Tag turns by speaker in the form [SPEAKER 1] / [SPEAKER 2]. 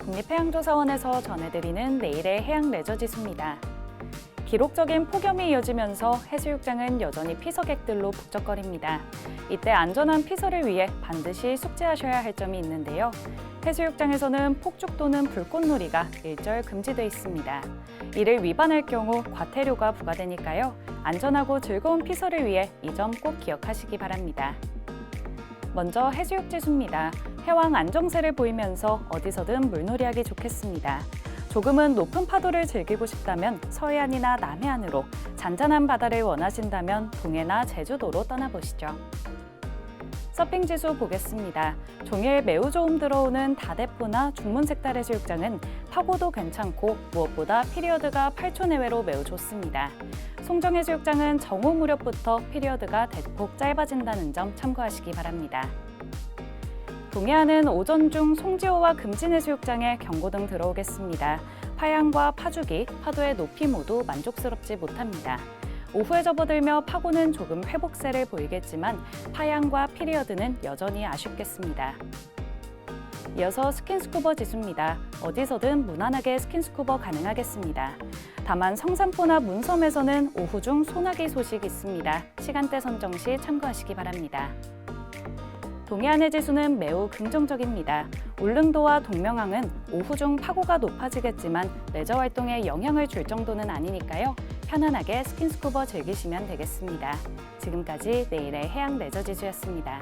[SPEAKER 1] 국립해양조사원에서 전해드리는 내일의 해양 레저 지수입니다. 기록적인 폭염이 이어지면서 해수욕장은 여전히 피서객들로 북적거립니다. 이때 안전한 피서를 위해 반드시 숙지하셔야 할 점이 있는데요. 해수욕장에서는 폭죽 또는 불꽃놀이가 일절 금지돼 있습니다. 이를 위반할 경우 과태료가 부과되니까요. 안전하고 즐거운 피서를 위해 이 점 꼭 기억하시기 바랍니다. 먼저 해수욕 지 수입니다. 해왕 안정세를 보이면서 어디서든 물놀이하기 좋겠습니다. 조금은 높은 파도를 즐기고 싶다면 서해안이나 남해안으로, 잔잔한 바다를 원하신다면 동해나 제주도로 떠나보시죠. 서핑 지수 보겠습니다. 종일 매우 좋음 들어오는 다대포나 중문 색달 해수욕장은 파고도 괜찮고 무엇보다 피리어드가 8초 내외로 매우 좋습니다. 송정 해수욕장은 정오 무렵부터 피리어드가 대폭 짧아진다는 점 참고하시기 바랍니다. 동해안은 오전 중 송지호와 금진해수욕장에 경고등 들어오겠습니다. 파양과 파주기, 파도의 높이 모두 만족스럽지 못합니다. 오후에 접어들며 파고는 조금 회복세를 보이겠지만 파양과 피리어드는 여전히 아쉽겠습니다. 이어서 스킨스쿠버 지수입니다. 어디서든 무난하게 스킨스쿠버 가능하겠습니다. 다만 성산포나 문섬에서는 오후 중 소나기 소식 있습니다. 시간대 선정 시 참고하시기 바랍니다. 동해안의 지수는 매우 긍정적입니다. 울릉도와 동명항은 오후 중 파고가 높아지겠지만 레저 활동에 영향을 줄 정도는 아니니까요. 편안하게 스킨스쿠버 즐기시면 되겠습니다. 지금까지 내일의 해양 레저 지수였습니다.